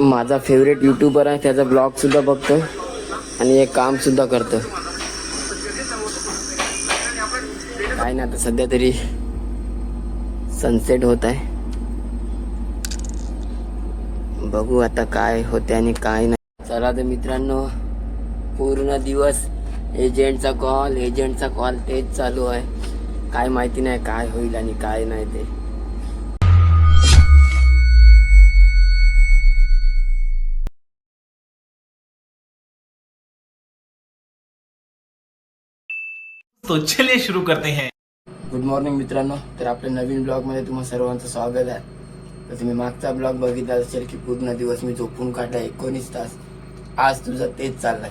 माझा favourite YouTuber आहे त्याचा ब्लॉग सुद्धा आणि एक काम सुद्धा करतो काय नाही आता सध्या तरी सनसेट होत आहे. बघू आता काय होते आणि काय नाही. चला तर मित्रांनो पूर्ण दिवस एजंटचा कॉल एजंटचा कॉल तेच चालू आहे. काय माहिती नाही काय होईल आणि काय नाही ते. तो चलिए शुरू करते हैं। गुड मॉर्निंग मित्रांनो. तर आपल्या नवीन ब्लॉगमध्ये तुम्हा सर्वांचं स्वागत आहे. तर तुम्ही मागचा ब्लॉग बघितला असेल की पूर्ण दिवस मी झोपून काढला एकोणीस तास. आज तुझं तेच चाललंय.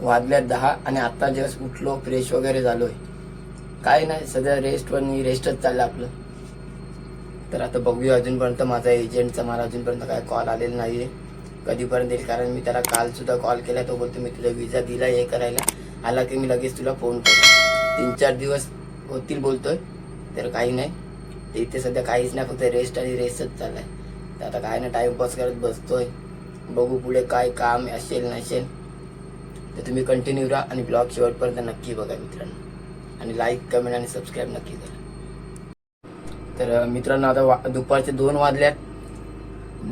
वाजल्या दहा आणि आता जस्ट उठलो फ्रेश वगैरे झालोय. काय नाही सध्या रेस्ट पण रेस्टच चाललं आपलं. तर आता बघूया अजूनपर्यंत माझा एजंटचा मला अजूनपर्यंत काय कॉल आलेला नाही आहे कधीपर्यंत येईल? कारण मी त्याला कालसुद्धा कॉल केला तो बोलतो मी तुला विजा दिला हे करायला. आला की मी लगेच तुला फोन करतो तीन चार दिवस होतील बोलतोय तर काही नाही. इथे सध्या काहीच नाही फक्त रेस्ट आणि रेस्टच चाललाय. तर आता काय नाही टाइमपास करत बसतोय. बघू पुढे काय काम असेल नसेल. तर तुम्ही कंटिन्यू राहा आणि ब्लॉग शेवटपर्यंत नक्की बघा मित्रांनो. आणि लाईक कमेंट आणि सबस्क्राईब नक्की करा. तर मित्रांनो आता वा दुपारचे दोन वाजल्यात.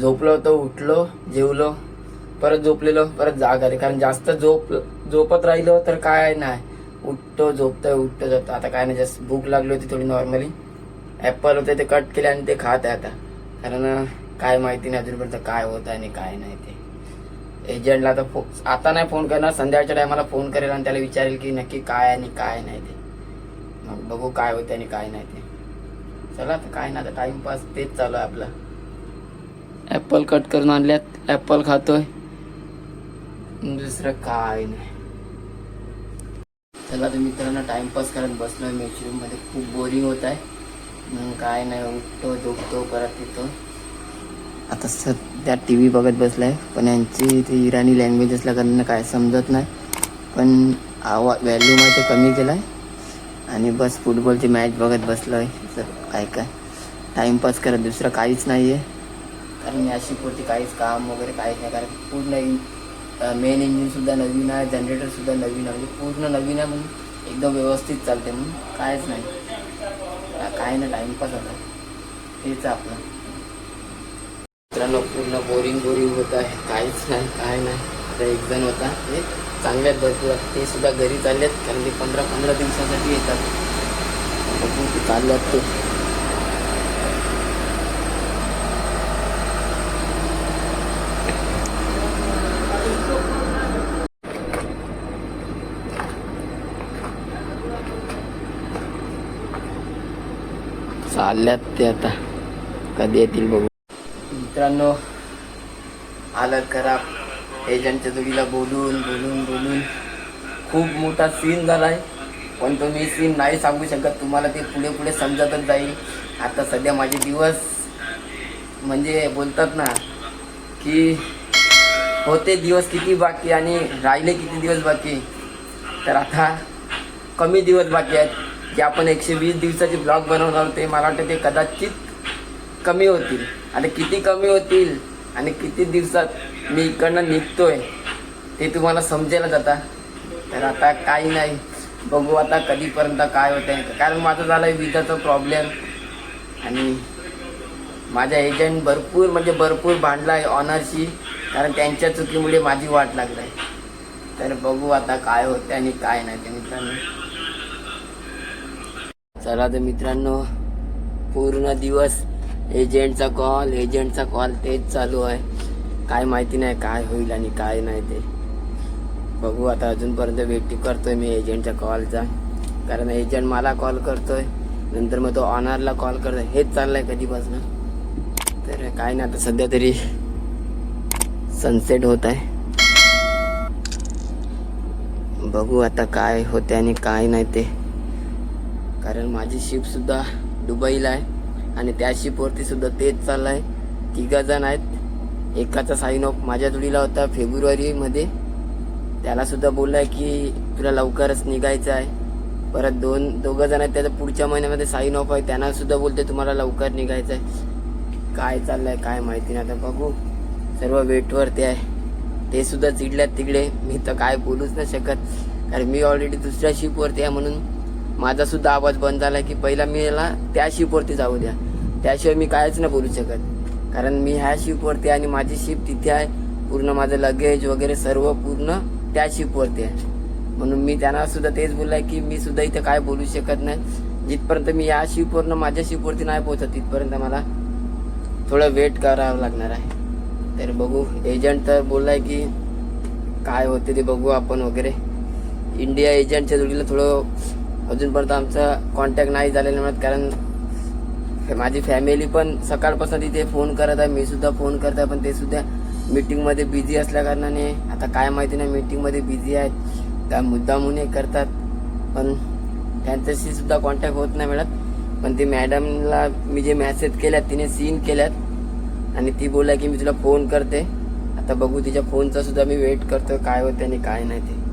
झोपलो होतो उठलो जेवलो परत झोपलेलो परत जाग आली कारण जास्त झोप झोपत राहिलो तर काय नाही. उठतो झोपतोय उठतो झोपतो. आता काय नाही जास्त भूक लागली होती थोडी नॉर्मली ॲपल होते ते कट केले आणि ते खात आहे आता. कारण काय माहिती नाही अजूनपर्यंत काय होत आहे आणि काय नाही ते. एजंटला आता फो आता नाही फोन करणार संध्याकाळच्या टायमाला फोन करेल आणि त्याला विचारेल की नक्की काय आणि काय नाही ते. मग बघू काय होते आणि काय नाही ते. चला आता काय नाही आता टाइमपास तेच चालू आहे आपला. ॲपल कट करून आणल्यात. ॲपल खातोय. दुसरं काय नाही. चला तर मित्रांनो टाइमपास करत बसलोय आहे मध्ये खूप बोरिंग होत आहे. मग काय नाही उठतो झोपतो परत येतो. आता सध्या टी व्ही बघत बसलाय. पण यांची इथे इराणी लँग्वेज असल्याकारणानं काय समजत नाही. पण आवा व्हॅल्यू माहिती कमी आहे आणि बस फुटबॉलची मॅच बघत बसलोय. सर काय काय. टाइमपास करत दुसरं काहीच नाही आहे कारण याशिपोरती काहीच काम वगैरे काहीच नाही. कारण पूर्ण मेन इंजिनसुद्धा नवीन आहे जनरेटरसुद्धा नवीन आहे. म्हणजे पूर्ण नवीन आहे म्हणून एकदम व्यवस्थित चालते म्हणून कायच नाही. काय नाही टाइमपास आता. तेच आपलं. मित्रांनो पूर्ण बोरिंग बोरिंग होत आहे. काहीच नाही काय नाही. आता एक जण होता ते चांगल्यात भरपूर. ते सुद्धा घरी चाललेत. कारण ते पंधरा पंधरा दिवसासाठी येतात. बघू ते चालल्यात ते. चालल्यात ते आता. कधी येतील बघू. मित्रांनो आलं खराब एजंटच्या जोडीला बोलून बोलून बोलून खूप मोठा सीन झालाय. पण तो मी सीन नाही सांगू शकत. तुम्हाला ते पुढे पुढे समजतच जाईल. आता सध्या माझे दिवस म्हणजे बोलतात ना की होते दिवस किती बाकी आणि राहिले किती दिवस बाकी. तर आता कमी दिवस बाकी आहेत. जे आपण एकशे वीस दिवसाचे ब्लॉग बनवणार होते. मला वाटतं ते कदाचित कमी होतील. आता किती कमी होतील आणि किती दिवसात मी इकडनं निघतोय ते तुम्हाला समजेल जाता तर आता काही नाही. बघू आता कधीपर्यंत काय होतंय. कारण माझं झालं आहे विजाचा प्रॉब्लेम आणि माझा एजंट भरपूर म्हणजे भरपूर भांडला आहे ऑनरशी कारण त्यांच्या चुकीमुळे माझी वाट लागली आहे तर बघू आता काय होते आणि काय नाही. ते मित्रांनो चला तर मित्रांनो पूर्ण दिवस एजंटचा कॉल एजंटचा कॉल तेच चालू आहे. काय माहिती नाही काय होईल आणि काय नाही ते. बघू आता अजूनपर्यंत वेटिंग करतोय मी एजंटच्या कॉलचा कारण एजंट मला कॉल करतोय नंतर मग तो ऑनरला कॉल करतोय. हेच चाललंय कधीपासून. तर काय नाही आता सध्या तरी सनसेट होत आहे. बघू आता काय होते आणि काय नाही ते. कारण माझी शिप सुद्धा दुबईला आहे आणि त्या शिपवरती सुद्धा तेच चाललं तिघा जण आहेत. एकाचा साईन ऑफ माझ्या जोडीला होता फेब्रुवारीमध्ये. त्याला सुद्धा बोललाय की तुला लवकरच निघायचं आहे. परत दोन दोघं जण आहेत त्याचा पुढच्या महिन्यामध्ये साईन ऑफ आहे. त्यांना सुद्धा बोलते तुम्हाला लवकर निघायचं आहे. काय चाललंय काय माहिती नाही. आता बघू. सर्व वेटवरती आहे. ते सुद्धा चिडल्यात तिकडे. मी तर काय बोलूच नाही शकत. कारण मी ऑलरेडी दुसऱ्या शिपवरती आहे म्हणून माझा सुद्धा आवाज बंद झाला की पहिला मी याला त्या शिपवरती जाऊ द्या. त्याशिवाय मी कायच नाही बोलू शकत. कारण मी ह्या शिपवरती आहे आणि माझी शिप तिथे आहे. पूर्ण माझं लगेज वगैरे सर्व पूर्ण त्या शिपवरती आहे. म्हणून मी त्यांना सुद्धा तेच बोललाय की मी सुद्धा इथे काय बोलू शकत नाही. जिथपर्यंत मी या शिपवरनं माझ्या शिपवरती नाही पोहोचत तिथपर्यंत मला थोडं वेट करावं लागणार आहे. तर बघू एजंट तर बोललाय की काय होते ते बघू आपण वगैरे. इंडिया एजंटच्या जोडीला थोडं अजूनपर्यंत आमचा कॉन्टॅक्ट नाही झालेला म्हणत कारण माझी फॅमिली पण सकाळपासून तिथे फोन करत आहे मी सुद्धा फोन करत आहे पण ते सुद्धा मीटिंगमध्ये बिझी असल्या कारणाने आता काय माहिती नाही मीटिंगमध्ये बिझी आहेत. त्या मुद्दामून हे करतात. पण त्यांच्याशी सुद्धा कॉन्टॅक्ट होत नाही मिळत. पण ती मॅडमला मी जे मेसेज केल्यात तिने सीन केल्यात. आणि ती बोलल्या की मी तुला फोन करते. आता बघू तिच्या फोनचा सुद्धा मी वेट करतो काय होते आणि काय नाही ते.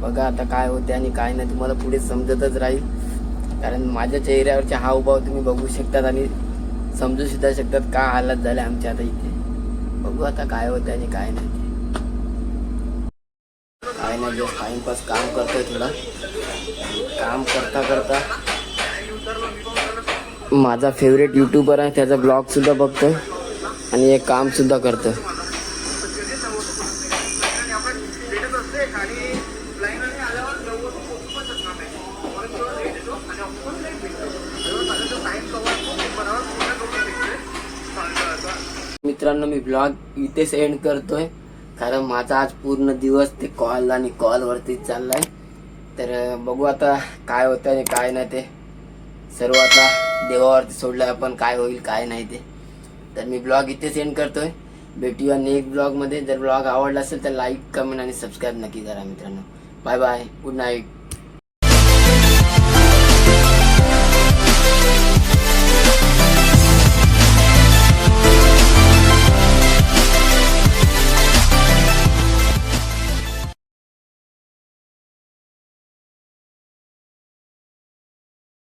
बघा आता काय होते आणि काय नाही तुम्हाला पुढे समजतच राहील. कारण माझ्या चेहऱ्यावरचे हावभाव तुम्ही बघू शकतात आणि समजू सुद्धा शकतात का हालत झाले आमच्या आता इथे. बघू आता काय होतं आणि काय नाही. ते काय नाही जस्ट टाइमपास काम करतोय थोडा. काम करता करता माझा फेवरेट युट्यूबर आहे त्याचा ब्लॉग सुद्धा बघतोय आणि हे काम सुद्धा मित्रांनो मी ब्लॉग इथेच एंड करतोय. कारण माझा आज पूर्ण दिवस ते कॉल आणि कॉलवरतीच चाललाय. तर बघू आता काय होतं आणि काय नाही ते. सर्व आता देवावरती सोडलं आपण काय होईल काय नाही ते. तर मी ब्लॉग इथेच एंड करतोय. भेटूया नेक्स्ट ब्लॉगमध्ये जर ब्लॉग आवडला असेल तर लाईक कमेंट आणि सबस्क्राईब नक्की करा मित्रांनो. Bye bye good night